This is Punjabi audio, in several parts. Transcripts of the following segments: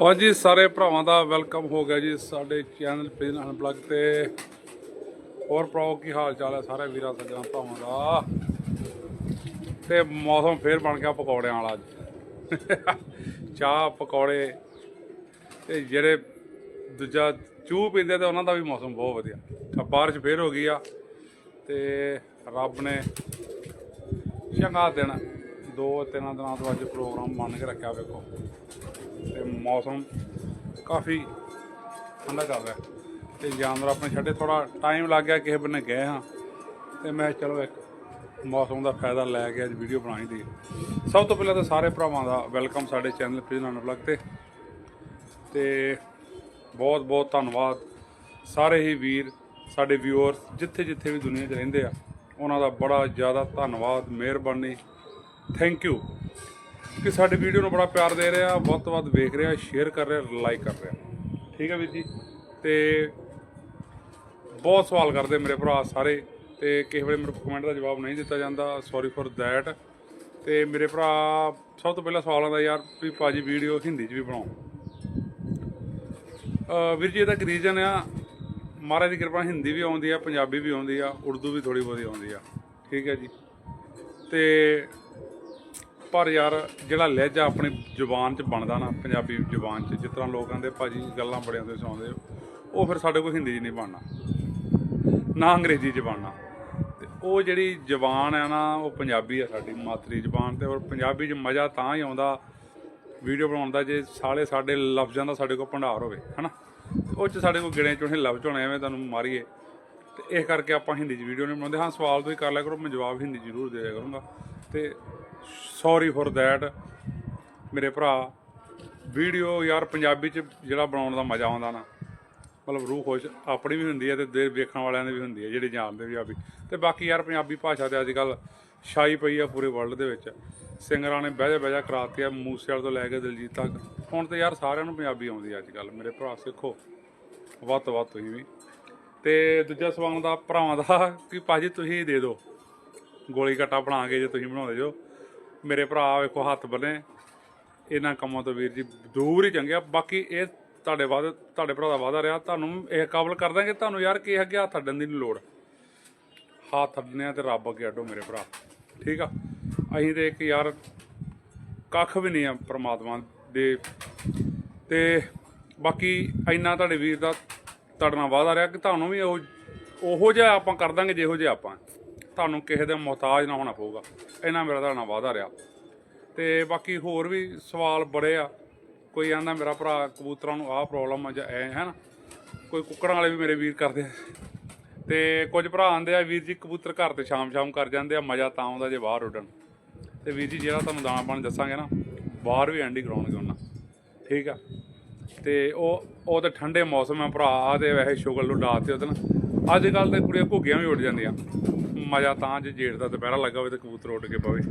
ਹਾਂਜੀ ਸਾਰੇ ਭਰਾਵਾਂ ਦਾ ਵੈਲਕਮ ਹੋ ਗਿਆ ਜੀ ਸਾਡੇ ਚੈਨਲ ਪੇਜ ਅਨਪਲੱਗ ਤੇ। ਹੋਰ ਭਰਾਓ ਕੀ ਹਾਲ ਚਾਲ ਹੈ ਸਾਰੇ ਵੀਰਾਂ ਸੱਜਣਾ ਭਰਾਵਾਂ ਦਾ? ਤੇ ਮੌਸਮ ਫੇਰ ਬਣ ਗਿਆ ਪਕੌੜਿਆਂ ਵਾਲਾ ਅੱਜ। ਚਾਹ, ਪਕੌੜੇ ਤੇ ਜਿਹੜੇ ਦੂਜਾ ਚੂਹ ਪੀਂਦੇ ਤੇ ਉਹਨਾਂ ਦਾ ਵੀ ਮੌਸਮ ਬਹੁਤ ਵਧੀਆ। ਬਾਰਿਸ਼ ਫੇਰ ਹੋ ਗਈ ਆ ਤੇ ਰੱਬ ਨੇ ਚੰਗਾ ਦਿਨ। ਦੋ ਤਿੰਨ ਦਿਨਾਂ ਤੋਂ ਅੱਜ ਪ੍ਰੋਗਰਾਮ ਮੰਨ ਕੇ ਰੱਖਿਆ ਵੇਖੋ। ਤੇ ਮੌਸਮ ਕਾਫੀ ਠੰਡਾ ਚੱਲ ਰਿਹਾ। ਤੇ ਜਾਨਵਰ ਆਪਣੇ ਛੱਡੇ ਥੋੜਾ ਟਾਈਮ ਲੱਗ ਗਿਆ, ਕਿਸੇ ਬੰਨੇ ਗਏ ਹਾਂ। ਤੇ ਮੈਂ ਚਲੋ ਇੱਕ ਮੌਸਮ ਦਾ ਫਾਇਦਾ ਲੈ ਕੇ ਅੱਜ ਵੀਡੀਓ ਬਣਾਈ ਦੀ। ਸਭ ਤੋਂ ਪਹਿਲਾਂ ਤਾਂ ਸਾਰੇ ਭਰਾਵਾਂ ਦਾ ਵੈਲਕਮ ਸਾਡੇ ਚੈਨਲ ਪ੍ਰੀਜਨ ਬਲੱਗ ਤੇ। ਤੇ ਬਹੁਤ ਬਹੁਤ ਧੰਨਵਾਦ। ਸਾਰੇ ਹੀ ਵੀਰ, ਸਾਡੇ ਵਿਊਅਰਸ ਜਿੱਥੇ ਜਿੱਥੇ ਵੀ ਦੁਨੀਆ 'ਚ ਰਹਿੰਦੇ ਆ, ਉਹਨਾਂ ਦਾ ਬੜਾ ਜ਼ਿਆਦਾ ਧੰਨਵਾਦ, ਮਿਹਰਬਾਨੀ। ਥੈਂਕ ਯੂ ਕਿ ਸਾਡੀ ਵੀਡੀਓ ਨੂੰ ਬੜਾ ਪਿਆਰ ਦੇ ਰਿਹਾ, ਬਹੁਤ ਤੋਂ ਵੱਧ ਵੇਖ ਰਿਹਾ ਸ਼ੇਅਰ ਕਰ ਰਿਹਾ ਲਾਈਕ ਕਰ ਰਿਹਾ। ਠੀਕ ਹੈ ਵੀਰ ਜੀ? ਤੇ ਬਹੁਤ ਸਵਾਲ ਕਰਦੇ ਮੇਰੇ ਭਰਾ ਸਾਰੇ, ਤੇ ਕਿਸੇ ਵੇਲੇ ਮੇਰੇ ਕਮੈਂਟ ਦਾ ਜਵਾਬ ਨਹੀਂ ਦਿੱਤਾ ਜਾਂਦਾ ਸੌਰੀ ਫॉर ਦੈਟ ਤੇ ਮੇਰੇ ਭਰਾ, ਸਭ ਤੋਂ ਪਹਿਲਾਂ ਸਵਾਲ ਆਉਂਦਾ ਯਾਰ, ਵੀ ਭਾਜੀ ਵੀਡੀਓ ਹਿੰਦੀ 'ਚ ਵੀ ਬਣਾਓ। ਵੀਰ ਜੀ, ਇਹਦਾ ਕੀ ਰੀਜ਼ਨ ਆ, ਮਹਾਰਾਜ ਦੀ ਕਿਰਪਾ ਹਿੰਦੀ ਵੀ ਆਉਂਦੀ ਆ, ਪੰਜਾਬੀ ਵੀ ਆਉਂਦੀ ਆ, ਉਰਦੂ ਵੀ ਥੋੜੀ ਬਹੁਤੀ ਆਉਂਦੀ ਆ। ਠੀਕ ਹੈ ਜੀ? ਤੇ ਪਰ ਯਾਰ ਜਿਹੜਾ ਲਹਿਜਾ ਆਪਣੀ ਜ਼ੁਬਾਨ 'ਚ ਬਣਦਾ ਨਾ, ਪੰਜਾਬੀ ਜ਼ੁਬਾਨ 'ਚ, ਜਿਸ ਤਰ੍ਹਾਂ ਲੋਕ ਕਹਿੰਦੇ ਭਾਜੀ ਗੱਲਾਂ ਬੜਿਆਂ ਦੇ ਸੁਣਾਉਂਦੇ ਉਹ ਫਿਰ ਸਾਡੇ ਕੋਲ ਹਿੰਦੀ 'ਚ ਨਹੀਂ ਬਣਨਾ, ਨਾ ਅੰਗਰੇਜ਼ੀ 'ਚ ਬਣਨਾ। ਤੇ ਉਹ ਜਿਹੜੀ ਜ਼ੁਬਾਨ ਹੈ ਨਾ, ਉਹ ਪੰਜਾਬੀ ਆ ਸਾਡੀ ਮਾਤਰੀ ਜ਼ੁਬਾਨ ਤੇ, ਔਰ ਪੰਜਾਬੀ 'ਚ ਮਜ਼ਾ ਤਾਂ ਹੀ ਆਉਂਦਾ ਵੀਡੀਓ ਬਣਾਉਣ ਦਾ ਜੇ ਸਾਲੇ ਸਾਡੇ ਲਫ਼ਜ਼ਾਂ ਦਾ ਸਾਡੇ ਕੋਲ ਭੰਡਾਰ ਹੋਵੇ, ਹਨਾ? ਉਹ 'ਚ ਸਾਡੇ ਕੋਲ ਗਿਣੇ ਚੁਣੇ ਲਫ਼ਜ਼ ਹੋਣੇ ਐਵੇਂ ਤੁਹਾਨੂੰ ਮਾਰੀਏ। ਤੇ ਇਸ ਕਰਕੇ ਆਪਾਂ ਹਿੰਦੀ 'ਚ ਵੀਡੀਓ ਨਹੀਂ ਬਣਾਉਂਦੇ। ਹਾਂ, ਸਵਾਲ ਤੁਸੀਂ ਕਰ ਲਿਆ ਕਰੋ, ਮੈਂ ਜਵਾਬ ਹਿੰਦੀ 'ਚ ਜ਼ਰੂਰ ਦੇ ਦਿਆ ਕਰੂੰਗਾ। ਤੇ ਸੌਰੀ ਫੋਰ ਦੈਟ ਮੇਰੇ ਭਰਾ। ਵੀਡੀਓ ਯਾਰ ਪੰਜਾਬੀ ਚ ਜਿਹੜਾ ਬਣਾਉਣ ਦਾ ਮਜ਼ਾ ਆਉਂਦਾ ਨਾ, ਮਤਲਬ ਰੂਹ ਖੁਸ਼, ਆਪਣੀ ਵੀ ਹੁੰਦੀ ਹੈ ਤੇ ਦੇ ਵੇਖਣ ਵਾਲਿਆਂ ਦੀ ਵੀ ਹੁੰਦੀ ਹੈ, ਜਿਹੜੇ ਜਾਣਦੇ ਵੀ ਆਪੀ ਤੇ ਬਾਕੀ ਯਾਰ ਪੰਜਾਬੀ ਭਾਸ਼ਾ ਤੇ ਅੱਜ ਕੱਲ ਛਾਈ ਪਈ ਆ ਪੂਰੇ ਵਰਲਡ ਦੇ ਵਿੱਚ। ਸਿੰਗਰਾਂ ਨੇ ਬਹਿਜੇ ਬਹਿਜਾ ਕਰਾਤੀ ਆ ਮੂਸੇ ਵਾਲ ਤੋਂ ਲੈ ਕੇ ਦਿਲਜੀਤ ਤੱਕ। ਹੁਣ ਤੇ ਯਾਰ ਸਾਰਿਆਂ ਨੂੰ ਪੰਜਾਬੀ ਆਉਂਦੀ ਹੈ ਅੱਜ ਕੱਲ ਮੇਰੇ ਭਰਾ ਸਿੱਖੋ। ਵੱਧ ਤੋਂ ਵੱਧ ਤੁਸੀਂ ਵੀ। ਤੇ ਦੂਜਾ ਸਵਾਲ ਦਾ, ਭਰਾਵਾਂ ਦਾ, ਕਿ ਭਾਜੀ ਤੁਸੀਂ ਦੇ ਦਿਓ। ਗੋਲੀ ਕਟਾ ਬਣਾ ਕੇ ਜੇ ਤੁਸੀਂ ਬਣਾਉਂਦੇ ਜੋ। ਮੇਰੇ ਭਰਾ ਵੇਖੋ ਹੱਥ ਬੰਨੇ। ਇਹਨਾਂ ਕੰਮਾਂ ਤੋਂ ਵੀਰ ਜੀ ਦੂਰ ਹੀ ਚੰਗੇ ਬਾਕੀ ਇਹ ਤੁਹਾਡੇ ਵਾਦ ਤੁਹਾਡੇ ਭਰਾ ਦਾ ਵਾਦਾ ਰਿਹਾ। ਤੁਹਾਨੂੰ ਇਹ ਕਾਬਲ ਕਰ ਦਾਂਗੇ। ਤੁਹਾਨੂੰ ਯਾਰ ਕੀ ਅੱਗੇ ਹੱਥ ਅੱਡਣ ਦੀ ਨਹੀਂ ਲੋੜ। ਹੱਥ ਅੱਡਨੇ ਆ ਤੇ ਰੱਬ ਅੱਗੇ ਅੱਡੋ ਮੇਰੇ ਭਰਾ। ਠੀਕ ਆ? ਅਸੀਂ ਤੇ ਇੱਕ ਯਾਰ ਕੱਖ ਵੀ ਨਹੀਂ ਆ ਪ੍ਰਮਾਤਮਾ ਦੇ। ਤੇ ਬਾਕੀ ਇੰਨਾ ਤੁਹਾਡੇ ਵੀਰ ਦਾ ਤੁਹਾਡੇ ਨਾਲ ਵਾਦਾ ਰਿਹਾ ਕਿ ਤੁਹਾਨੂੰ ਵੀ ਉਹ ਉਹੋ ਜਿਹਾ ਆਪਾਂ ਕਰ ਦਾਂਗੇ ਜਿਹੋ ਜਿਹਾ ਆਪਾਂ। ਤੁਹਾਨੂੰ ਕਿਸੇ ਦੇ ਮੁਹਤਾਜ ਨਾ ਹੋਣਾ ਪਊਗਾ। ਇਹਨਾਂ ਮੇਰਾ ਤੁਹਾਡੇ ਨਾਲ ਵਾਦਾ ਰਿਹਾ। ਤੇ ਬਾਕੀ ਹੋਰ ਵੀ ਸਵਾਲ ਬੜੇ ਆ। ਕੋਈ ਆਂਦਾ ਮੇਰਾ ਭਰਾ ਕਬੂਤਰਾਂ ਨੂੰ ਆਹ ਪ੍ਰੋਬਲਮ ਆ ਜਾਂ ਐ ਹੈ ਨਾ ਕੋਈ ਕੁੱਕੜਾਂ ਵਾਲੇ ਵੀ ਮੇਰੇ ਵੀਰ ਕਰਦੇ ਆ। ਤੇ ਕੁਝ ਭਰਾ ਆਂਦੇ ਆ, ਵੀਰ ਜੀ ਕਬੂਤਰ ਘਰ ਤੇ ਸ਼ਾਮ-ਸ਼ਾਮ ਕਰ ਜਾਂਦੇ ਆ, ਮਜ਼ਾ ਤਾਂ ਆਉਂਦਾ ਜੇ ਬਾਹਰ ਉੱਡਣ। ਤੇ ਵੀਰ ਜੀ ਜਿਹੜਾ ਤੁਹਾਨੂੰ ਦਾਣਾ ਪਾਣੀ ਦੱਸਾਂਗੇ ਨਾ, ਬਾਹਰ ਵੀ ਐਂਡੀ ਕਰਾਉਣਗੇ ਉਹਨਾਂ। ਠੀਕ ਆ? ਤੇ ਉਹ ਉਹ ਤਾਂ ਠੰਡੇ ਮੌਸਮ ਆ ਭਰਾ ਆ ਤੇ ਵੈਸੇ ਸ਼ੁਗਲ ਨੂੰ ਡਾਤੇ ਉਹਦੇ ਨਾਲ। ਅੱਜ ਕੱਲ ਤੇ ਕੁੜੀਆਂ ਘੁੱਗੀਆਂ ਵੀ ਉੱਡ ਜਾਂਦੀਆਂ। ਮਜ਼ਾ ਤਾਂ ਜੇ ਜੇਠ ਦਾ ਦੁਪਹਿਰਾ ਲੱਗਾ ਹੋਵੇ ਤੇ ਕਬੂਤਰ ਉੱਡ ਕੇ ਪਵੇ।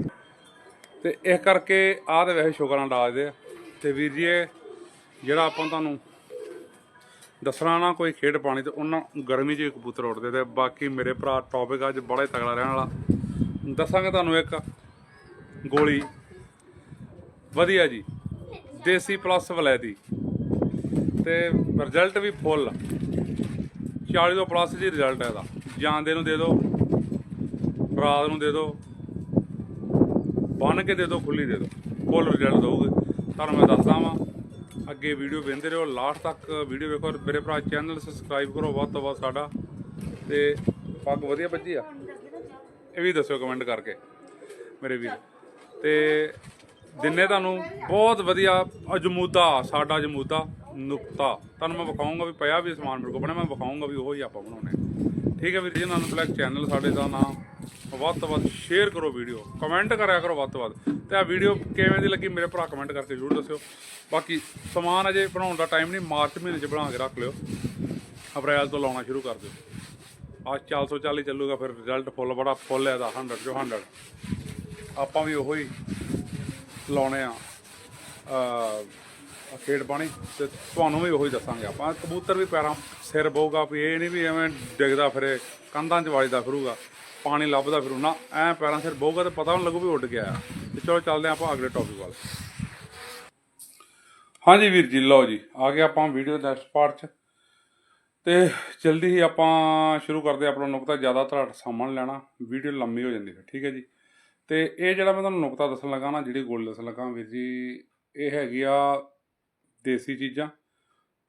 ਤੇ ਇਸ ਕਰਕੇ ਆਹ ਤੇ ਵੈਸੇ ਸ਼ੁਗਰ ਨਾਲ ਡਾਜਦੇ ਆ। ਤੇ ਵੀਰ ਜੀ, ਇਹ ਜਿਹੜਾ ਆਪਾਂ ਤੁਹਾਨੂੰ ਦੱਸਣਾ ਨਾ ਕੋਈ ਖੇਡ ਪਾਣੀ ਤੇ ਉਹਨਾਂ ਗਰਮੀ 'ਚ ਕਬੂਤਰ ਉੱਡਦੇ ਤੇ ਬਾਕੀ ਮੇਰੇ ਭਰਾ ਟੌਪਿਕ ਅੱਜ ਬੜਾ ਹੀ ਤਗੜਾ ਰਹਿਣ ਵਾਲਾ। ਦੱਸਾਂਗੇ ਤੁਹਾਨੂੰ ਇੱਕ ਗੋਲੀ। ਵਧੀਆ ਜੀ। ਦੇਸੀ ਪਲੱਸ ਵਲੈਦੀ। ਤੇ ਰਿਜ਼ਲਟ ਵੀ ਫੁੱਲ 40 ਤੋਂ ਪਲੱਸ ਜੀ ਰਿਜ਼ਲਟ ਹੈ ਇਹਦਾ। ਜਾਂਦੇ ਨੂੰ ਦੇ ਦਿਓ। ਰਾਤ ਨੂੰ ਦੇ ਦਿਓ। ਬੰਨ ਕੇ ਦੇ ਦਿਓ, ਖੁੱਲੀ ਦੇ ਦਿਓ। ਫੁੱਲ ਰਿਜ਼ਲਟ ਦਊਗੇ। ਤੁਹਾਨੂੰ ਮੈਂ ਦੱਸਦਾ ਵਾਂ, ਅੱਗੇ ਵੀਡੀਓ ਵੇਖਦੇ ਰਹੋ। ਲਾਸਟ ਤੱਕ ਵੀਡੀਓ ਵੇਖੋ ਮੇਰੇ ਭਰਾ ਚੈਨਲ ਸਬਸਕ੍ਰਾਈਬ ਕਰੋ। ਵੱਧ ਤੋਂ ਵੱਧ ਸਾਡਾ। ਤੇ ਪੱਗ ਵਧੀਆ ਵੱਜੀ ਆ? ਇਹ ਵੀ ਦੱਸਿਓ ਕਮੈਂਟ ਕਰਕੇ, ਮੇਰੇ ਵੀਰ। ਤੇ ਦਿਨੇ ਤੁਹਾਨੂੰ ਬਹੁਤ ਵਧੀਆ ਅਜਮੂਦਾ ਸਾਡਾ ਅਜਮੂਦਾ ਨੁਕਤਾ। ਤੁਹਾਨੂੰ ਮੈਂ ਵਿਖਾਉਂਗਾ ਵੀ ਪਿਆ ਵੀ ਸਮਾਨ ਮੇਰੇ ਕੋਲ ਬਣਿਆ। ਮੈਂ ਵਿਖਾਉਂਗਾ ਵੀ ਉਹ ਹੀ ਆਪਾਂ ਬਣਾਉਣੇ ਠੀਕ ਹੈ ਵੀਰ ਜੀ ਨਾਲ ਬਲੈਕ ਚੈਨਲ ਸਾਡੇ ਦਾ ਨਾਮ ਵੱਧ ਤੋਂ ਵੱਧ ਸ਼ੇਅਰ ਕਰੋ ਵੀਡੀਓ ਕਮੈਂਟ ਕਰਿਆ ਕਰੋ ਵੱਧ ਤੋਂ ਵੱਧ। ਤੇ ਆ ਵੀਡੀਓ ਕਿਵੇਂ ਦੀ ਲੱਗੀ ਮੇਰੇ ਭਰਾ ਕਮੈਂਟ ਕਰਕੇ ਜ਼ਰੂਰ ਦੱਸਿਓ। ਬਾਕੀ ਸਮਾਨ ਅਜੇ ਬਣਾਉਣ ਦਾ ਟਾਈਮ ਨਹੀਂ, ਮਾਰਚ ਮਹੀਨੇ 'ਚ ਬਣਾ ਕੇ ਰੱਖ ਲਿਓ। ਅਪ੍ਰੈਲ ਤੋਂ ਲਾਉਣਾ ਸ਼ੁਰੂ ਕਰ ਦਿਓ। ਆ 440 ਚੱਲੂਗਾ, ਫਿਰ ਰਿਜ਼ਲਟ ਫੁੱਲ ਬੜਾ ਫੁੱਲ ਹੈ ਦਾ 100 ਚੋਂ 100 ਆਪਾਂ ਵੀ ਉਹੀ ਲਾਉਣੇ ਆ। ਖੇਡ ਪਾਣੀ ਤੇ ਤੁਹਾਨੂੰ ਵੀ ਉਹੀ ਦੱਸਾਂਗੇ ਆਪਾਂ। ਕਬੂਤਰ ਵੀ ਪੈਰਾਂ ਸਿਰ ਬਹੂਗਾ, ਵੀ ਇਹ ਨਹੀਂ ਵੀ ਐਵੇਂ ਡਿੱਗਦਾ ਫਿਰੇ, ਕੰਧਾਂ 'ਚ ਵਾਜਦਾ ਫਿਰੂਗਾ। ਪਾਣੀ ਲੱਭਦਾ ਫਿਰੂ ਨਾ ਐ ਪੈਰਾਂ ਸਿਰ ਬਹੂਗਾ ਤੇ ਪਤਾ ਨਹੀਂ ਲੱਗੂ ਵੀ ਉੱਡ ਗਿਆ। ਤੇ ਚਲੋ ਚੱਲਦੇ ਹਾਂ ਆਪਾਂ ਅਗਲੇ ਟੌਪਿਕ ਵੱਲ। ਹਾਂਜੀ ਵੀਰ ਜੀ, ਲਓ ਜੀ, ਆ ਗਏ ਆਪਾਂ ਵੀਡੀਓ ਦੇ ਨੈਕਸਟ ਪਾਰਟ 'ਚ। ਤੇ ਜਲਦੀ ਹੀ ਆਪਾਂ ਸ਼ੁਰੂ ਕਰਦੇ ਹਾਂ ਆਪਣਾ ਨੁਕਤਾ ਜ਼ਿਆਦਾ ਤੁਹਾਡੇ ਸਾਹਮਣੇ ਲੈਣਾ। ਵੀਡੀਓ ਲੰਮੀ ਹੋ ਜਾਂਦੀ ਹੈ ਠੀਕ ਹੈ ਜੀ। ਤੇ ਇਹ ਜਿਹੜਾ ਮੈਂ ਤੁਹਾਨੂੰ ਨੁਕਤਾ ਦੱਸਣ ਲੱਗਾ ਨਾ, ਜਿਹੜੀ ਗੋਲ ਦੱਸਣ ਲੱਗਾ ਵੀਰ ਜੀ, ਇਹ ਹੈਗੀ ਆ ਦੇਸੀ ਚੀਜ਼ਾਂ।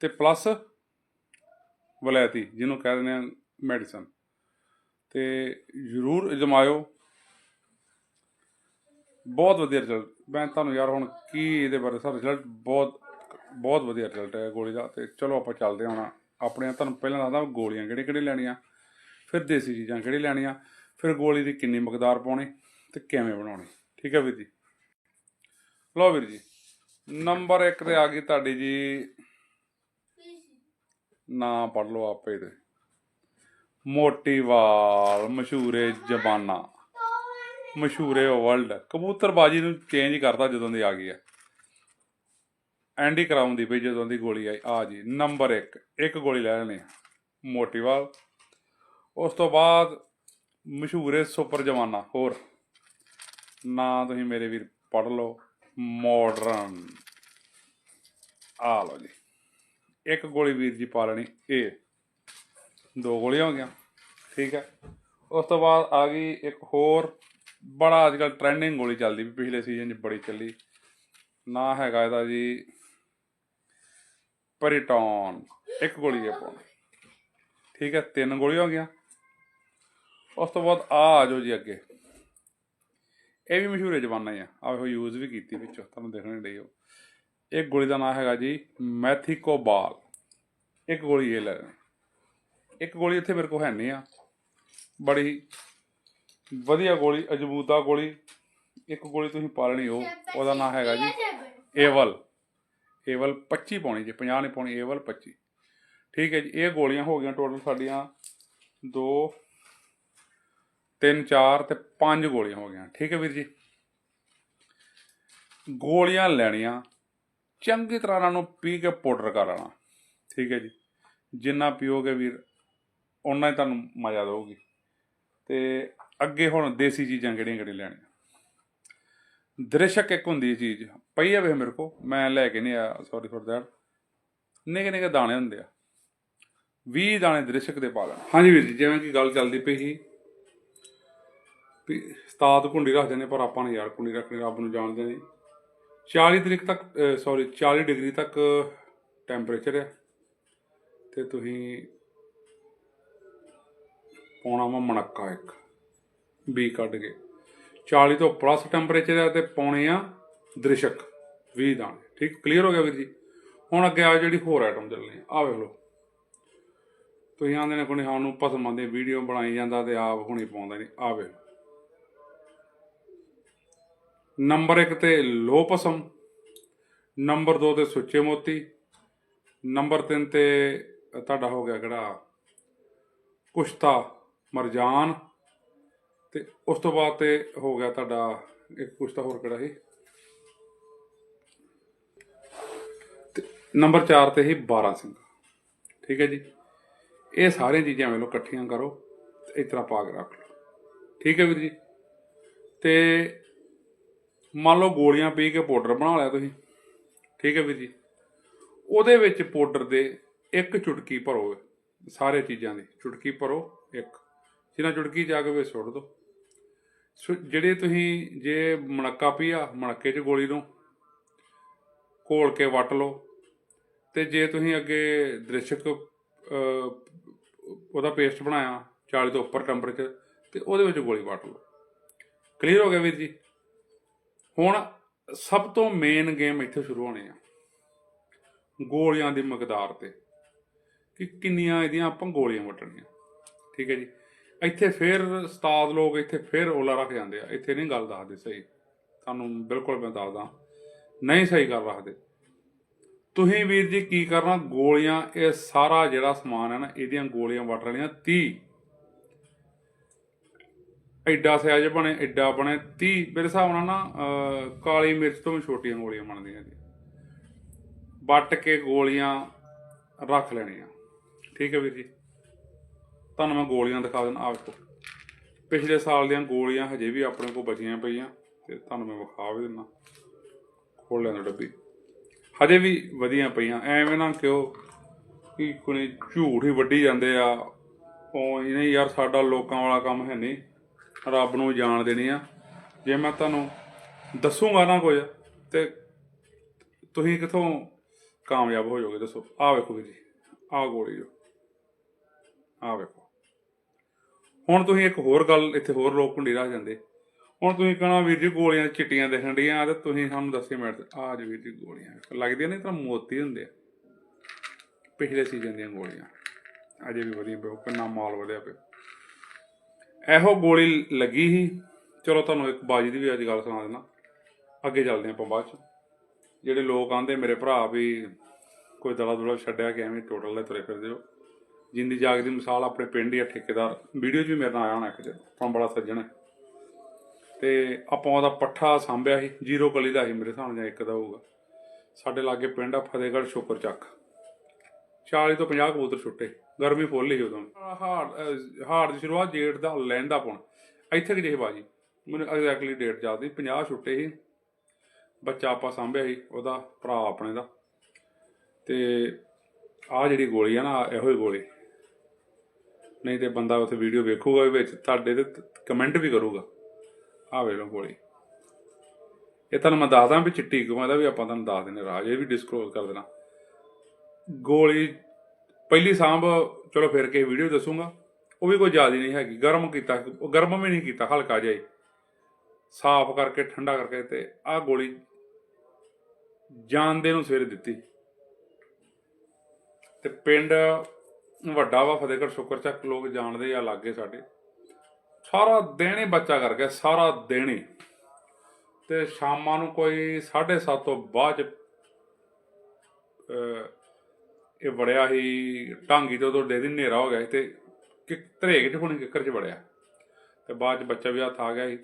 ਤੇ ਪਲੱਸ ਵਲੈਤੀ, ਜਿਹਨੂੰ ਕਹਿ ਦਿੰਦੇ ਆ ਮੈਡੀਸਨ ਤੇ ਜ਼ਰੂਰ ਅਜਮਾਇਓ। ਬਹੁਤ ਵਧੀਆ ਰਿਜ਼ਲਟ ਮੈਂ ਤੁਹਾਨੂੰ ਯਾਰ ਹੁਣ ਕੀ ਇਹਦੇ ਬਾਰੇ ਸਰ ਰਿਜ਼ਲਟ ਬਹੁਤ ਬਹੁਤ ਵਧੀਆ ਰਿਜ਼ਲਟ ਹੈ ਗੋਲੀ ਦਾ। ਤੇ ਚਲੋ ਆਪਾਂ ਚੱਲਦੇ ਹਾਂ ਹੁਣ। ਆਪਣੇ ਤੁਹਾਨੂੰ ਪਹਿਲਾਂ ਦੱਸਦਾ ਗੋਲੀਆਂ ਕਿਹੜੇ ਕਿਹੜੇ ਲੈਣੀਆਂ। ਫਿਰ ਦੇਸੀ ਚੀਜ਼ਾਂ ਕਿਹੜੀ ਲੈਣੀਆਂ। ਫਿਰ ਗੋਲੀ ਦੀ ਕਿੰਨੀ ਮਕਦਾਰ ਪਾਉਣੀ ਤੇ ਕਿਵੇਂ ਬਣਾਉਣੀ। ਠੀਕ ਹੈ ਵੀਰ ਜੀ? ਲਓ ਵੀਰ ਜੀ ਨੰਬਰ 1 ਤੇ ਆ ਗਈ ਤੁਹਾਡੀ ਜੀ। ਨਾਂ ਪੜ ਲਓ ਆਪੇ ਤੇ ਮੋਟੀਵਾਲ ਮਸ਼ਹੂਰੇ ਜ਼ਬਾਨਾਂ। ਮਸ਼ਹੂਰੇ ਵਰਲਡ ਕਬੂਤਰਬਾਜੀ ਨੂੰ ਚੇਂਜ ਕਰਤਾ ਜਦੋਂ ਦੀ ਆ ਗਈ ਹੈ। ਐਂਡੀ ਕਰਾਉਣ ਦੀ ਵੀ ਜਦੋਂ ਦੀ ਗੋਲੀ ਆਈ। ਆ ਜੀ ਨੰਬਰ 1 ਇੱਕ ਗੋਲੀ ਲੈ ਲੈਣੀ ਮੋਟੀਵਾਲ ਉਸ ਤੋਂ ਬਾਅਦ ਮਸ਼ਹੂਰੇ ਸੁਪਰ ਜ਼ਮਾਨਾ। ਹੋਰ। ਨਾ ਤੁਸੀਂ ਮੇਰੇ ਵੀਰ ਪੜ ਲਓ। ਮਾਡਰਨ ਆ ਲਓ ਜੀ। ਇੱਕ ਗੋਲੀ ਵੀਰ ਜੀ ਪਾ ਲੈਣੀ। ਇਹ ਦੋ ਗੋਲੀਆਂ ਹੋ ਗਈਆਂ। ਠੀਕ ਹੈ। ਉਸ ਤੋਂ ਬਾਅਦ ਆ ਗਈ ਇੱਕ ਹੋਰ ਬੜਾ ਅੱਜ ਕੱਲ ਟ੍ਰੈਂਡਿੰਗ ਗੋਲੀ ਚੱਲਦੀ ਵੀ ਪਿਛਲੇ ਸੀਜ਼ਨ 'ਚ ਬੜੀ ਚੱਲੀ। ਨਾ ਹੈਗਾ ਇਹਦਾ ਜੀ ਪਰਿਟੌਨ ਇੱਕ ਗੋਲੀ ਹੈ ਪਾਉਣੀ ਠੀਕ ਹੈ, ਤਿੰਨ ਗੋਲੀਆਂ ਹੋ ਗਈਆਂ। ਉਸ ਤੋਂ ਬਾਅਦ ਆ ਆ ਜਾਓ ਜੀ ਅੱਗੇ। ਇਹ ਵੀ ਮਸ਼ਹੂਰ ਜਵਾਨਾ ਹੀ ਆ। ਆਹੋ ਯੂਜ਼ ਵੀ ਕੀਤੀ ਵਿੱਚੋਂ ਤੁਹਾਨੂੰ ਦੇਖਣ ਨਹੀਂ ਡਈ ਇੱਕ ਗੋਲੀ ਦਾ ਨਾਮ ਹੈਗਾ ਜੀ ਮੈਥੀਕੋਬਾਲ। ਇੱਕ ਗੋਲੀ ਇਹ ਲੈ ਲੈਣੀ ਇੱਕ ਗੋਲੀ ਇੱਥੇ ਮੇਰੇ ਕੋਲ ਹੈ ਨਹੀਂ ਆ। ਬੜੀ ਵਧੀਆ ਗੋਲੀ ਅਜਬੂਦਾ ਗੋਲੀ। ਇੱਕ ਗੋਲੀ ਤੁਸੀਂ ਪਾਲਣੀ ਹੋ ਉਹਦਾ ਨਾਮ ਹੈਗਾ ਜੀ ਏਵਲ। ਏਵਲ 25 ਪਾਉਣੀ ਜੀ 50 ਨਹੀਂ ਪਾਉਣੀ, ਏਵਲ 25 ਠੀਕ ਹੈ ਜੀ, ਇਹ ਗੋਲੀਆਂ ਹੋ ਗਈਆਂ ਟੋਟਲ ਸਾਡੀਆਂ 2 3 4 ਤੇ 5 ਗੋਲੀਆਂ ਹੋ ਗਈਆਂ। ਠੀਕ ਹੈ ਵੀਰ ਜੀ। ਗੋਲੀਆਂ ਲੈਣੀਆਂ ਚੰਗੀ ਤਰ੍ਹਾਂ ਇਹਨਾਂ ਨੂੰ ਪੀ ਕੇ ਪਾਊਡਰ ਕਰ ਲੈਣਾ। ਠੀਕ ਹੈ ਜੀ। ਜਿੰਨਾ ਪੀਓਗੇ ਵੀਰ ਉਹਨਾਂ ਹੀ ਤੁਹਾਨੂੰ ਮਜ਼ਾ ਦੇਊਗੀ। ਤੇ ਅੱਗੇ ਹੁਣ ਦੇਸੀ ਚੀਜ਼ਾਂ ਕਿਹੜੀਆਂ ਕਿਹੜੀਆਂ ਲੈਣੀਆਂ? ਦ੍ਰਿਸ਼ਕ ਇੱਕ ਹੁੰਦੀ ਚੀਜ਼। ਪਈ ਆ ਵੇ ਮੇਰੇ ਕੋ ਮੈਂ ਲੈ ਕੇ ਨਹੀਂ ਆ ਸੌਰੀ ਫੋਰ ਦੈਟ ਨਿੱਕੇ ਨਿੱਕੇ ਦਾਣੇ ਹੁੰਦੇ ਆ। 20 ਦਾਣੇ ਦ੍ਰਿਸ਼ਕ ਦੇ ਪਾ ਲੈਣ ਹਾਂਜੀ ਵੀਰ ਜੀ, ਜਿਵੇਂ ਕਿ ਗੱਲ ਚੱਲਦੀ ਪਈ ਸੀ ਵੀ ਸਤਾਦ ਕੁੰਡੀ ਰੱਖਦੇ ਨੇ ਪਰ ਆਪਾਂ ਨੇ ਯਾਰ ਕੁੰਡੀ ਰੱਖਣੀ, ਰੱਬ ਨੂੰ ਜਾਣਦੇ ਨੇ। 40 ਤਰੀਕ ਤੱਕ ਸੌਰੀ 40 ਡਿਗਰੀ ਤੱਕ ਟੈਂਪਰੇਚਰ ਹੈ ਤੇ ਤੁਸੀਂ ਪਾਉਣਾ ਵਾ ਮਣੱਕਾ ਇੱਕ। ਬੀ ਕੱਢ ਕੇ। 40 ਤੋਂ ਪਲੱਸ ਟੈਂਪਰੇਚਰ ਹੈ ਤੇ ਪਾਉਣੇ ਆ ਦ੍ਰਿਸ਼ਕ 20 ਦਾਣੇ। ਠੀਕ? ਕਲੀਅਰ ਹੋ ਗਿਆ ਵੀਰ ਜੀ? ਹੁਣ ਅੱਗੇ ਆ ਜਿਹੜੀ ਹੋਰ ਆਈਟਮ ਚੱਲਣੀ ਆ ਵੇਖ ਲਓ। ਤੁਸੀਂ ਆਂਦੇ ਨੇ ਕੋਈ ਸਾਨੂੰ ਭਸਮਾਂ ਦੀ ਵੀਡੀਓ ਬਣਾਈ ਜਾਂਦਾ ਤੇ ਆਪ ਹੁਣੀ ਪਾਉਂਦਾ ਨਹੀਂ ਆ ਵੇਖ ਨੰਬਰ 1 ਤੇ ਲੋ ਭਸਮ। ਨੰਬਰ 2 ਤੇ ਸੁੱਚੇ ਮੋਤੀ। ਨੰਬਰ 3 ਤੇ ਤੁਹਾਡਾ ਹੋ ਗਿਆ ਕਿਹੜਾ? ਕੁਸ਼ਤਾ। ਮਰਜਾਨ। ਤੇ ਉਸ ਤੋਂ ਬਾਅਦ ਤੇ ਹੋ ਗਿਆ ਤੁਹਾਡਾ ਇੱਕ ਕੁਛ ਤਾਂ ਹੋਰ ਕਿਹੜਾ ਸੀ? ਤੇ ਨੰਬਰ 4 ਤੇ ਹੀ 12 ਸਿੰਘ। ਠੀਕ ਹੈ ਜੀ? ਇਹ ਸਾਰੀਆਂ ਚੀਜ਼ਾਂ ਵੇਲੋ ਇਕੱਠੀਆਂ ਕਰੋ, ਤੇ ਇਸ ਤਰ੍ਹਾਂ ਪਾ ਕੇ ਰੱਖ ਲਓ। ਠੀਕ ਹੈ ਵੀਰ ਜੀ? ਤੇ ਮੰਨ ਲਓ ਗੋਲੀਆਂ ਪੀ ਕੇ ਪਾਊਡਰ ਬਣਾ ਲਿਆ ਤੁਸੀਂ। ਠੀਕ ਹੈ ਵੀਰ ਜੀ? ਉਹਦੇ ਵਿੱਚ ਪਾਊਡਰ ਦੇ ਇੱਕ ਚੁਟਕੀ ਭਰੋ, ਸਾਰੇ ਚੀਜ਼ਾਂ ਦੀ। ਚੁਟਕੀ ਭਰੋ, ਇੱਕ। ਜਿੰਨਾ ਚੁੜਕੀ ਜਾ ਕੇ ਵਿੱਚ ਸੁੱਟ ਦਿਓ ਸੋ ਜਿਹੜੇ ਤੁਸੀਂ ਜੇ ਮਣੱਕਾ ਪੀਆ, ਮਣੱਕੇ 'ਚ ਗੋਲੀ ਨੂੰ ਘੋਲ ਕੇ ਵੱਟ ਲਓ, ਤੇ ਜੇ ਤੁਸੀਂ ਅੱਗੇ ਦ੍ਰਿਸ਼ਕ ਉਹਦਾ ਪੇਸਟ ਬਣਾਇਆ 40 ਤੋਂ ਉੱਪਰ ਟੈਂਪਰੇਚਰ ਤੇ ਉਹਦੇ ਵਿੱਚ ਗੋਲੀ ਵੱਟ ਲਓ। ਕਲੀਅਰ ਹੋ ਗਿਆ ਵੀਰ ਜੀ? ਹੁਣ ਸਭ ਤੋਂ ਮੇਨ ਗੇਮ ਇੱਥੇ ਸ਼ੁਰੂ ਹੋਣੀ ਆ, ਗੋਲੀਆਂ ਦੀ ਮਕਦਾਰ ਤੇ, ਕਿ ਕਿੰਨੀਆਂ ਇਹਦੀਆਂ ਆਪਾਂ ਗੋਲੀਆਂ ਵਟਣੀਆਂ। ਠੀਕ ਹੈ ਜੀ? ਇੱਥੇ ਫਿਰ ਉਸਤਾਦ ਲੋਕ ਇੱਥੇ ਫਿਰ ਓਲਾ ਰੱਖ ਜਾਂਦੇ ਆ। ਇੱਥੇ ਨਹੀਂ ਗੱਲ ਦੱਸਦੇ ਸਹੀ। ਤੁਹਾਨੂੰ ਬਿਲਕੁਲ ਮੈਂ ਦੱਸਦਾ। ਨਹੀਂ ਸਹੀ ਗੱਲ ਰੱਖਦੇ। ਤੁਸੀਂ ਵੀਰ ਜੀ ਕੀ ਕਰਨਾ? ਗੋਲੀਆਂ, ਇਹ ਸਾਰਾ ਜਿਹੜਾ ਸਮਾਨ ਹੈ ਨਾ, ਇਹਦੀਆਂ ਗੋਲੀਆਂ ਵਟ ਲੈਣੀਆਂ। 30 ਐਡਾ ਸਾਈਜ਼ ਬਣੇ, ਐਡਾ ਬਣੇ। 30 ਮੇਰੇ ਹਿਸਾਬ ਨਾਲ ਨਾ ਕਾਲੀ ਮਿਰਚ ਤੋਂ ਵੀ ਛੋਟੀਆਂ ਗੋਲੀਆਂ ਬਣਦੀਆਂ ਜੀ। ਵੱਟ ਕੇ ਗੋਲੀਆਂ ਰੱਖ ਲੈਣੀਆਂ। ਠੀਕ ਹੈ ਵੀਰ ਜੀ? ਤੁਹਾਨੂੰ ਮੈਂ ਗੋਲੀਆਂ ਦਿਖਾ ਦਿੰਦਾ ਆਪ ਵੇਖੋ। ਪਿਛਲੇ ਸਾਲ ਦੀਆਂ ਗੋਲੀਆਂ ਹਜੇ ਵੀ ਆਪਣੇ ਕੋਲ ਬਚੀਆਂ ਪਈਆਂ, ਤੇ ਤੁਹਾਨੂੰ ਮੈਂ ਵਿਖਾ ਵੀ ਦਿੰਦਾ। ਖੋਲ ਲੈਣਾ ਡੱਬੀ। ਹਜੇ ਵੀ ਵਧੀਆਂ ਪਈਆਂ। ਐਵੇਂ ਨਾ ਕਿਉਂ ਕਿ ਕੋਈ ਝੂਠ ਹੀ ਵੱਢੀ ਜਾਂਦੇ ਆ। ਉਹ ਇਹਨੇ ਯਾਰ, ਸਾਡਾ ਲੋਕਾਂ ਵਾਲਾ ਕੰਮ ਹੈ ਨਹੀਂ। ਰੱਬ ਨੂੰ ਜਾਣ ਦੇਣੀ ਆ। ਜੇ ਮੈਂ ਤੁਹਾਨੂੰ ਦੱਸੂਗਾ ਨਾ ਕੁਝ, ਤੇ ਤੁਸੀਂ ਕਿੱਥੋਂ ਕਾਮਯਾਬ ਹੋ ਜਾਓਗੇ ਦੱਸੋ। ਆਹ ਵੇਖੋ ਵੀਰ ਜੀ, ਆਹ ਗੋਲੀ ਜੋ। ਆਹ ਵੇਖੋ। ਹੁਣ ਤੁਸੀਂ ਇੱਕ ਹੋਰ ਗੱਲ, ਇੱਥੇ ਹੋਰ ਲੋਕ ਭੁੰਡੀ ਰੱਖ ਜਾਂਦੇ। ਹੁਣ ਤੁਸੀਂ ਕਹਣਾ ਵੀਰ ਜੀ ਗੋਲੀਆਂ ਚਿੱਟੀਆਂ ਦਿਖਣ ਡੀਆਂ ਤੇ ਤੁਸੀਂ ਸਾਨੂੰ ਦੱਸੇ ਮਿੰਟ ਆ ਜੀ ਵੀਰ ਜੀ ਗੋਲੀਆਂ, ਲੱਗਦੀਆਂ ਨੇ ਤਾਂ ਮੋਤੀ ਹੁੰਦੇ ਆ। ਪਿਛਲੇ ਸੀਜ਼ਨ ਦੀਆਂ ਗੋਲੀਆਂ, ਅਜੇ ਵੀ ਵਧੀਆ ਪਿਓ ਕਿੰਨਾ ਮਾਲ ਵਧਿਆ ਪਿਆ। ਇਹੋ ਗੋਲੀ ਲੱਗੀ ਸੀ। ਚਲੋ ਤੁਹਾਨੂੰ ਇੱਕ ਬਾਜੀ ਦੀ ਵੀ ਅੱਜ ਗੱਲ ਸੁਣਾ ਦਿੰਦਾ। ਅੱਗੇ ਚੱਲਦੇ ਆਪਾਂ ਬਾਅਦ ਚ। ਜਿਹੜੇ ਲੋਕ ਆਂਦੇ, ਮੇਰੇ ਭਰਾ ਵੀ ਕੋਈ ਦਲਾ ਦੁਲਾ ਛੱਡਿਆ ਕਿ ਐਵੇਂ ਟੋਟਲ ਦੇ ਤੁਰੇ ਫਿਰਦੇ ਹੋ। ਜਿੰਦੀ ਜਾਗਦੀ ਮਿਸਾਲ ਆਪਣੇ ਪਿੰਡ ਹੀ ਆ, ਠੇਕੇਦਾਰ। ਵੀਡੀਓ 'ਚ ਵੀ ਮੇਰੇ ਨਾਲ ਆਇਆ ਹੋਣਾ ਇੱਕ ਦਿਨ ਆਪਾਂ ਬੜਾ ਸੱਜਣ। ਹੈ ਤੇ ਆਪਾਂ ਉਹਦਾ ਪੱਠਾ ਸਾਂਭਿਆ ਸੀ, ਜ਼ੀਰੋ ਕਲੀ ਦਾ ਸੀ ਮੇਰੇ ਹਿਸਾਬ ਨਾਲ ਇੱਕ ਦਾ ਹੋਊਗਾ। ਸਾਡੇ ਲਾਗੇ ਪਿੰਡ ਆ, ਫਤਿਹਗੜ੍ਹ ਸ਼ੁਕਰ ਚੱਕ। 40 ਤੋਂ 50 ਕਬੂਤਰ ਛੁੱਟੇ ਗਰਮੀ ਫੁੱਲ ਹੀ ਉਦੋਂ। ਹਾਰ ਹਾਰ ਦੀ ਸ਼ੁਰੂਆਤ ਜੇਠ ਦਾ ਲੈਂਦਾ ਪਉਣ ਇੱਥੇ ਕਿ ਜਿਹੇ ਬਾਜੀ। ਮੈਨੂੰ ਐਗਜ਼ੈਕਟਲੀ ਡੇਟ ਯਾਦ ਨਹੀਂ। 50 ਛੁੱਟੇ ਸੀ। ਬੱਚਾ ਆਪਾਂ ਸਾਂਭਿਆ ਸੀ, ਉਹਦਾ ਭਰਾ ਆਪਣੇ ਦਾ। ਤੇ ਆਹ ਜਿਹੜੀ ਗੋਲੀ ਆ ਨਾ, ਇਹੋ ਹੀ ਗੋਲੀ। ਨਹੀਂ ਤੇ ਬੰਦਾ ਉੱਥੇ ਵੀਡੀਓ ਵੇਖੂਗਾ ਵਿੱਚ, ਤੁਹਾਡੇ ਤੇ ਕਮੈਂਟ ਵੀ ਕਰੂਗਾ। ਆਹ ਵੇਖ ਲਓ ਗੋਲੀ। ਇਹ ਤੁਹਾਨੂੰ ਮੈਂ ਦੱਸਦਾ ਵੀ ਚਿੱਟੀ ਕਿਉਂ ਇਹਦਾ ਵੀ ਆਪਾਂ ਤੁਹਾਨੂੰ ਦੱਸ ਦਿੰਦੇ ਰਾਜ, ਇਹ ਵੀ ਡਿਸਕਲੋਜ਼ ਕਰ ਦੇਣਾ। ਗੋਲੀ, ਪਹਿਲੀ ਸਾਂਭ, ਚਲੋ ਫਿਰ ਕੇ ਵੀਡੀਓ ਦੱਸੂਗਾ। ਉਹ ਵੀ ਕੋਈ ਜ਼ਿਆਦਾ ਨਹੀਂ ਹੈਗੀ, ਗਰਮ ਕੀਤਾ, ਉਹ ਗਰਮ ਵੀ ਨਹੀਂ ਕੀਤਾ, ਹਲਕਾ ਜਿਹਾ ਸਾਫ਼ ਕਰਕੇ, ਠੰਡਾ ਕਰਕੇ ਤੇ ਆਹ ਗੋਲੀ ਜਾਣਦੇ ਨੂੰ ਸਵੇਰੇ ਦਿੱਤੀ। ਤੇ ਪਿੰਡ ਵੱਡਾ ਵਾ ਫਤਿਹਗੜ੍ਹ ਸ਼ੁਕਰ ਚੱਕ ਲੋਕ ਜਾਣਦੇ ਆ ਲਾਗੇ ਸਾਡੇ। ਸਾਰਾ ਦਿਨ ਹੀ ਬੱਚਾ ਕਰ ਗਿਆ ਸਾਰਾ ਦਿਨ ਹੀ। ਤੇ ਸ਼ਾਮਾਂ ਨੂੰ ਕੋਈ 7:30 ਤੋਂ ਬਾਅਦ ਚ, ਅਹ, ਇਹ ਵੜਿਆ ਹੀ ਟਾਂਗੀ ਤੇ ਉਦੋਂ ਦੇ ਦਿਨ ਹਨੇਰਾ ਹੋ ਗਿਆ ਸੀ ਤੇ ਕਿ ਧਰੇਕ ਚ ਹੁਣ ਕਿੱਕਰ ਚ ਵੜਿਆ। ਤੇ ਬਾਅਦ ਚ ਬੱਚਾ ਵੀ ਹੱਥ ਆ ਗਿਆ ਸੀ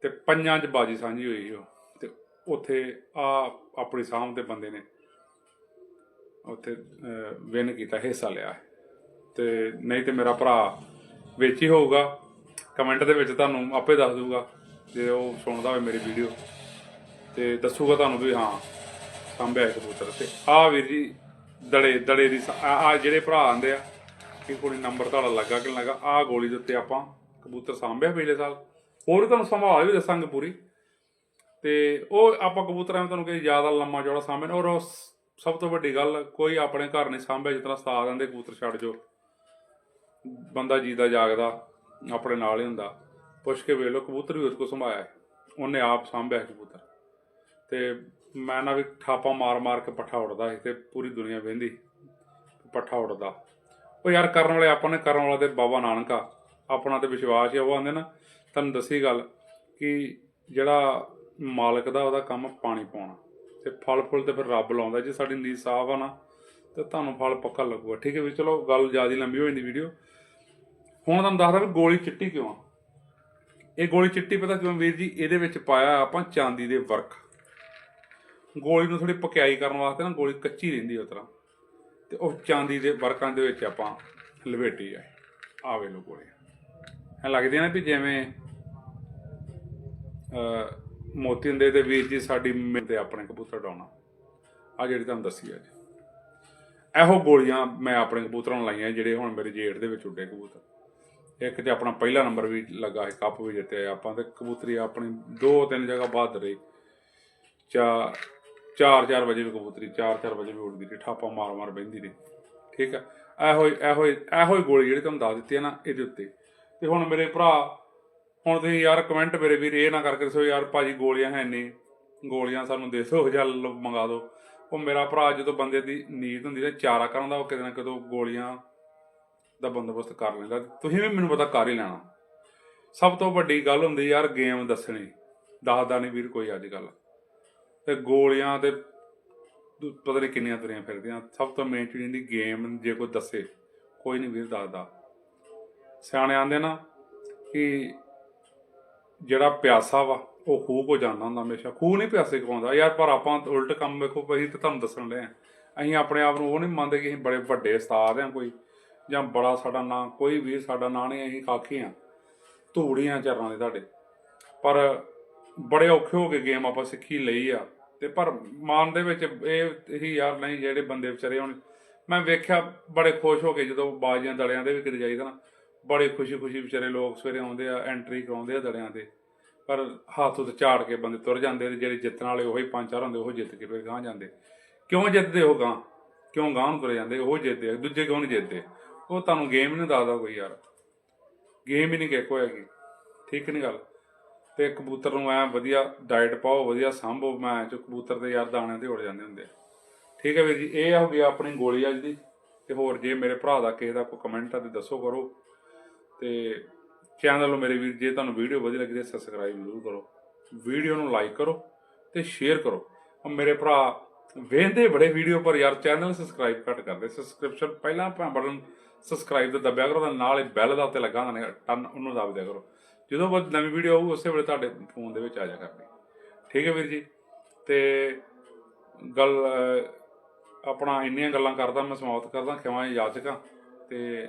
ਤੇ ਪੰਜਾਂ ਚ ਬਾਜੀ ਸਾਂਝੀ ਹੋਈ ਸੀ ਉਹ। ਤੇ ਉੱਥੇ ਆ ਆਪਣੀ ਸਾਹਮ ਦੇ ਬੰਦੇ ਨੇ ਉੱਥੇ ਵਿਨ ਕੀਤਾ ਹਿੱਸਾ ਲਿਆ। ਤੇ ਨਹੀਂ ਤੇ ਮੇਰਾ ਭਰਾ ਵਿੱਚ ਹੀ ਹੋਊਗਾ। ਕਮੈਂਟ ਦੇ ਵਿੱਚ ਤੁਹਾਨੂੰ ਆਪੇ ਦੱਸ ਦੂਗਾ ਜੇ ਉਹ ਸੁਣਦਾ ਹੋਵੇ ਮੇਰੀ ਵੀਡੀਓ ਤੇ ਦੱਸੂਗਾ ਤੁਹਾਨੂੰ ਵੀ ਹਾਂ, ਸਾਂਭਿਆ ਹੈ ਕਬੂਤਰ ਤੇ। ਆ ਵੀਰ ਜੀ, ਦੜੇ ਦੜੇ ਦੀ ਆ ਜਿਹੜੇ ਭਰਾ ਆਂਦੇ ਆ ਕਿ ਕੋਈ ਨੰਬਰ ਤੁਹਾਡਾ ਲੱਗਾ ਕਿ ਨਹੀਂ ਲੱਗਾ। ਆ ਗੋਲੀ ਦੇ ਉੱਤੇ ਆਪਾਂ ਕਬੂਤਰ ਸਾਂਭਿਆ ਪਿਛਲੇ ਸਾਲ। ਹੋਰ ਵੀ ਤੁਹਾਨੂੰ ਸੰਭਾਲ ਵੀ ਦੱਸਾਂਗੇ ਪੂਰੀ। ਤੇ ਉਹ ਆਪਾਂ ਕਬੂਤਰਾਂ ਨੂੰ ਤੁਹਾਨੂੰ ਕਿ ਜ਼ਿਆਦਾ ਲੰਮਾ ਚੌੜਾ ਸਾਂਭੇ ਔਰ ਉਹ ਸਭ ਤੋਂ ਵੱਡੀ ਗੱਲ, ਕੋਈ ਆਪਣੇ ਘਰ ਨਹੀਂ ਸਾਂਭਿਆ, ਜਿਸ ਤਰ੍ਹਾਂ ਸਤਾ ਦਿੰਦੇ ਕਬੂਤਰ ਛੱਡ ਜੋ ਬੰਦਾ ਜੀਦਾ ਜਾਗਦਾ, ਆਪਣੇ ਨਾਲ ਹੀ ਹੁੰਦਾ। ਪੁੱਛ ਕੇ ਵੇਖ ਲਓ, ਕਬੂਤਰ ਵੀ ਉਸ ਕੋ ਸੰਭਾਇਆ ਹੈ। ਉਹਨੇ ਆਪ ਸਾਂਭਿਆ ਕਬੂਤਰ। ਤੇ ਮੈਂ ਨਾ ਵੀ ਠਾਪਾ ਮਾਰ ਮਾਰ ਕੇ ਪੱਠਾ ਉੜਦਾ ਸੀ ਤੇ ਪੂਰੀ ਦੁਨੀਆ ਵੇਂਦੀ ਪੱਠਾ ਉੜਦਾ ਉਹ ਯਾਰ ਕਰਨ ਵਾਲੇ ਆਪਾਂ ਨੇ, ਕਰਨ ਵਾਲਾ ਤੇ ਬਾਬਾ ਨਾਨਕ ਆ। ਆਪਣਾ ਤੇ ਵਿਸ਼ਵਾਸ ਹੀ ਉਹ ਆਂਦੇ ਨਾ, ਤੁਹਾਨੂੰ ਦੱਸੀ ਗੱਲ ਕਿ ਜਿਹੜਾ ਮਾਲਕ ਦਾ ਉਹਦਾ ਕੰਮ ਪਾਣੀ ਪਾਉਣਾ। ਤੇ ਫਲ ਫੁੱਲ ਤੇ ਫਿਰ ਰੱਬ ਲਾਉਂਦਾ। ਜੇ ਸਾਡੀ ਨੀਤ ਸਾਫ਼ ਆ ਨਾ, ਤੇ ਤੁਹਾਨੂੰ ਫਲ ਪੱਕਾ ਲੱਗੂਗਾ। ਠੀਕ ਹੈ ਵੀ ਚਲੋ, ਗੱਲ ਜ਼ਿਆਦਾ ਲੰਬੀ ਹੋ ਜਾਂਦੀ ਵੀਡੀਓ। ਹੁਣ ਤੁਹਾਨੂੰ ਦੱਸਦਾ ਵੀ ਗੋਲੀ ਚਿੱਟੀ ਕਿਉਂ ਆ? ਇਹ ਗੋਲੀ ਚਿੱਟੀ ਪਤਾ ਕਿਉਂ ਵੀਰ ਜੀ? ਇਹਦੇ ਵਿੱਚ ਪਾਇਆ ਆਪਾਂ ਚਾਂਦੀ ਦੇ ਵਰਕ। ਗੋਲੀ ਨੂੰ ਥੋੜੀ ਪਕਿਆਈ ਕਰਨ ਵਾਸਤੇ ਨਾ ਗੋਲੀ ਕੱਚੀ ਰਹਿੰਦੀ ਉਸ ਤਰ੍ਹਾਂ। ਤੇ ਉਹ ਚਾਂਦੀ ਦੇ ਵਰਕਾਂ ਦੇ ਵਿੱਚ ਆਪਾਂ ਲਵੇਟੀ ਆ। ਆਵੇ ਲੋ ਗੋਲੀ ਐ ਲੱਗਦੀ ਨਾ ਵੀ ਜਿਵੇਂ ਮੋਤੀ ਹੁੰਦੇ ਤੇ ਵੀਰ ਜੀ ਸਾਡੀ ਮਿਹਨਤ ਤੇ ਆਪਣੇ ਕਬੂਤਰ ਡਾਉਣਾ। ਆ ਜਿਹੜੀ ਤੁਹਾਨੂੰ ਦੱਸੀ ਅੱਜ। ਇਹੋ ਗੋਲੀਆਂ ਮੈਂ ਆਪਣੇ ਕਬੂਤਰਾਂ ਨੂੰ ਲਾਈਆਂ ਜਿਹੜੇ ਹੁਣ ਮੇਰੇ ਜੇੜ ਦੇ ਵਿੱਚ ਉੱਡੇ ਕਬੂਤਰ। ਇੱਕ ਤੇ ਆਪਣਾ ਪਹਿਲਾ ਨੰਬਰ ਵੀ ਲੱਗਾ ਹੈ ਕੱਪ ਵੀ ਜਿੱਤੇ ਆਪਾਂ ਤੇ, ਕਬੂਤਰੀ ਆਪਣੀ ਦੋ ਤਿੰਨ ਜਗ੍ਹਾ ਬਾਅਦ ਰਹੀ। ਚਾ ਚਾਰ ਚਾਰ ਵਜੇ ਵੀ ਕਬੂਤਰੀ, ਚਾਰ ਚਾਰ ਵਜੇ ਵੀ ਉੱਡਦੀ ਰਹੀ, ਠਾਪਾ ਮਾਰ ਮਾਰ ਬਹਿੰਦੀ ਰਹੀ। ਠੀਕ ਆ? ਇਹੋ ਇਹੋ ਇਹੋ ਗੋਲੀ ਜਿਹੜੀ ਤੁਹਾਨੂੰ ਦੱਸ ਦਿੱਤੀ ਹੈ ਨਾ, ਇਹਦੇ ਉੱਤੇ। ਤੇ ਹੁਣ ਮੇਰੇ ਭਰਾ, ਹੁਣ ਤੁਸੀਂ ਯਾਰ ਕਮੈਂਟ ਮੇਰੇ ਵੀਰ ਇਹ ਨਾ ਕਰਕੇ ਦੱਸੋ ਯਾਰ ਭਾਜੀ ਗੋਲੀਆਂ ਹੈ ਨਹੀਂ, ਗੋਲੀਆਂ ਸਾਨੂੰ ਦੇ ਦਿਓ ਜਾਂ ਲ- ਮੰਗਾ ਦਿਓ। ਉਹ ਮੇਰਾ ਭਰਾ ਜਦੋਂ ਬੰਦੇ ਦੀ ਨੀਂਦ ਹੁੰਦੀ ਤੇ ਚਾਰਾ ਕਰਨ ਦਾ, ਉਹ ਕਿਤੇ ਨਾ ਕਿਤੇ ਗੋਲੀਆਂ ਦਾ ਬੰਦੋਬਸਤ ਕਰ ਲੈਂਦਾ। ਤੁਸੀਂ ਵੀ ਮੈਨੂੰ ਪਤਾ ਕਰ ਹੀ ਲੈਣਾ। ਸਭ ਤੋਂ ਵੱਡੀ ਗੱਲ ਹੁੰਦੀ ਯਾਰ ਗੇਮ ਦੱਸਣੀ। ਦੱਸਦਾ ਨਹੀਂ ਵੀਰ ਕੋਈ ਅੱਜ ਕੱਲ ਤੇ ਗੋਲੀਆਂ ਤੇ ਪਤਾ ਨਹੀਂ ਕਿੰਨੀਆਂ ਤੁਰੀਆਂ ਫਿਰਦੀਆਂ। ਸਭ ਤੋਂ ਮੇਨ ਚੀਜ਼ ਦੀ ਗੇਮ, ਜੇ ਕੋਈ ਦੱਸੇ। ਕੋਈ ਨਹੀਂ ਵੀਰ ਦੱਸਦਾ। ਸਿਆਣੇ ਆਂਦੇ ਨਾ ਕਿ ਜਿਹੜਾ ਪਿਆਸਾ ਵਾ, ਉਹ ਖੂਹ ਕੋ ਜਾਂਦਾ ਹੁੰਦਾ ਹਮੇਸ਼ਾ। ਖੂਹ ਨਹੀਂ ਪਿਆਸੇ ਕਵਾਉਂਦਾ ਯਾਰ ਪਰ ਆਪਾਂ ਉਲਟ ਕੰਮ ਵੇਖੋ, ਅਸੀਂ ਤੇ ਤੁਹਾਨੂੰ ਦੱਸਣ ਦੇ ਆ। ਅਸੀਂ ਆਪਣੇ ਆਪ ਨੂੰ ਉਹ ਨਹੀਂ ਮੰਨਦੇ ਕਿ ਅਸੀਂ ਬੜੇ ਵੱਡੇ ਉਸਤਾਦ ਆ ਕੋਈ। ਜਾਂ ਬੜਾ ਸਾਡਾ ਨਾਂ ਕੋਈ ਵੀ ਸਾਡਾ ਨਾਂ ਨਹੀਂ ਅਸੀਂ ਕਾਖੀ ਆ ਧੂੜੀਆਂ ਚਰਨਾਂ ਦੇ ਤੁਹਾਡੇ। ਪਰ ਬੜੇ ਔਖੇ ਹੋ ਕੇ ਗੇਮ ਆਪਾਂ ਸਿੱਖੀ ਲਈ ਆ। ਤੇ ਪਰ ਮਨ ਦੇ ਵਿੱਚ ਇਹ ਹੀ ਯਾਰ ਨਹੀਂ ਜਿਹੜੇ ਬੰਦੇ ਵਿਚਾਰੇ ਹੁਣ। ਮੈਂ ਵੇਖਿਆ ਬੜੇ ਖੁਸ਼ ਹੋ ਕੇ ਜਦੋਂ ਬਾਜ਼ੀਆਂ ਦਲਿਆਂ ਦੇ ਵੀ ਕਿਤੇ ਜਾਈਦਾ ਨਾ ਬੜੇ ਖੁਸ਼ੀ-ਖੁਸ਼ੀ ਵਿਚਾਰੇ ਲੋਕ ਸਵੇਰੇ ਆਉਂਦੇ ਆ ਐਂਟਰੀ ਕਰਾਉਂਦੇ ਆ ਦਲਿਆਂ ਤੇ। ਪਰ ਹੱਥ ਉੱਤੇ ਝਾੜ ਕੇ ਬੰਦੇ ਤੁਰ ਜਾਂਦੇ ਤੇ ਜਿਹੜੇ ਜਿੱਤਣ ਵਾਲੇ ਉਹੀ ਪੰਜ ਚਾਰ ਹੁੰਦੇ ਉਹ ਜਿੱਤ ਕੇ ਫਿਰ ਗਾਂ ਜਾਂਦੇ। ਕਿਉਂ ਜਿੱਤਦੇ ਉਹ ਗਾਂ ਕਿਉਂ ਗਾਂ ਨੂੰ ਤੁਰੇ ਜਾਂਦੇ? ਉਹ ਜਿੱਤਦੇ ਆ, ਦੂਜੇ ਕਿਉਂ ਨਹੀਂ ਜਿੱਤਦੇ? ਉਹ ਤੁਹਾਨੂੰ ਗੇਮ ਨਹੀਂ ਦੱਸਦਾ ਕੋਈ ਯਾਰ। ਗੇਮ ਹੀ ਨਹੀਂ ਕਿੱਕ ਹੋਏਗੀ ਠੀਕ ਨਹੀਂ ਗੱਲ। ਤੇ ਕਬੂਤਰ ਨੂੰ ਐ ਵਧੀਆ ਡਾਈਟ ਪਾਓ, ਵਧੀਆ ਸਾਂਭੋ। ਮੈਂ ਚ ਕਬੂਤਰ ਦੇ ਯਾਰ ਦਾਣੇ ਤੇ ਉੜ ਜਾਂਦੇ ਹੁੰਦੇ ਠੀਕ ਹੈ ਵੀਰ ਜੀ, ਇਹ ਹੋ ਗਿਆ ਆਪਣੀ ਗੋਲੀ ਅੱਜ ਦੀ ਤੇ ਹੋਰ ਜੇ ਮੇਰੇ ਭਰਾ ਦਾ ਕਿਸੇ ਦਾ ਕੋਈ ਕਮੈਂਟ ਆ ਤੇ ਦੱਸੋ ਕਰੋ। ਤੇ ਚੈਨਲ ਨੂੰ ਮੇਰੇ ਵੀਰ, ਜੇ ਤੁਹਾਨੂੰ ਵੀਡੀਓ ਵਧੀਆ ਲੱਗੀ ਤਾਂ ਸਬਸਕ੍ਰਾਈਬ ਜ਼ਰੂਰ ਕਰੋ। ਵੀਡੀਓ ਨੂੰ ਲਾਈਕ ਕਰੋ ਤੇ ਸ਼ੇਅਰ ਕਰੋ। ਮੇਰੇ ਭਰਾ ਵੇਖਦੇ ਬੜੇ ਵੀਡੀਓ ਪਰ ਯਾਰ ਚੈਨਲ ਸਬਸਕ੍ਰਾਈਬ ਘੱਟ ਕਰਦੇ। ਸਬਸਕ੍ਰਿਪਸ਼ਨ ਪਹਿਲਾਂ ਆਪਾਂ ਬਟਨ ਸਬਸਕ੍ਰਾਈਬ ਦਾ ਦਬਿਆ ਕਰੋ ਤੇ ਨਾਲ ਹੀ ਬੈਲ ਦਾ ਉੱਤੇ ਲੱਗਾ ਹੁੰਦਾ ਨੇ ਟਨ ਉਹਨੂੰ ਦਬ ਦਿਆ ਕਰੋ। ਜਦੋਂ ਬਾਅਦ ਨਵੀਂ ਵੀਡੀਓ ਆਊ ਉਸੇ ਵੇਲੇ ਤੁਹਾਡੇ ਫੋਨ ਦੇ ਵਿੱਚ ਆ ਜਾ ਕਰਨੀ ਠੀਕ ਹੈ ਵੀਰ ਜੀ? ਤੇ ਗੱਲ ਆਪਣਾ ਇੰਨੀਆਂ ਗੱਲਾਂ ਕਰਦਾ, ਮੈਂ ਸਮਾਪਤ ਕਰਦਾ ਖਿਮਾ ਯਾਚਕਾਂ ਤੇ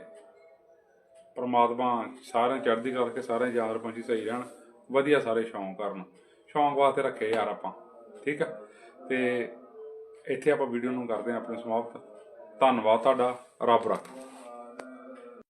ਪਰਮਾਤਮਾ ਸਾਰਿਆਂ ਚੜ੍ਹਦੀ ਕਰਕੇ ਸਾਰਿਆਂ ਯਾਰ ਪੰਛੀ ਸਹੀ ਰਹਿਣ। ਵਧੀਆ ਸਾਰੇ ਸ਼ੌਂਕ ਕਰਨ। ਸ਼ੌਂਕ ਵਾਸਤੇ ਰੱਖੇ ਯਾਰ ਆਪਾਂ। ਠੀਕ ਆ? ਤੇ ਇੱਥੇ ਆਪਾਂ ਵੀਡੀਓ ਨੂੰ ਕਰਦੇ ਹਾਂ, ਆਪਣੇ ਸਮਾਪਤ। ਧੰਨਵਾਦ ਤੁਹਾਡਾ। ਰੱਬ ਰੱਖ।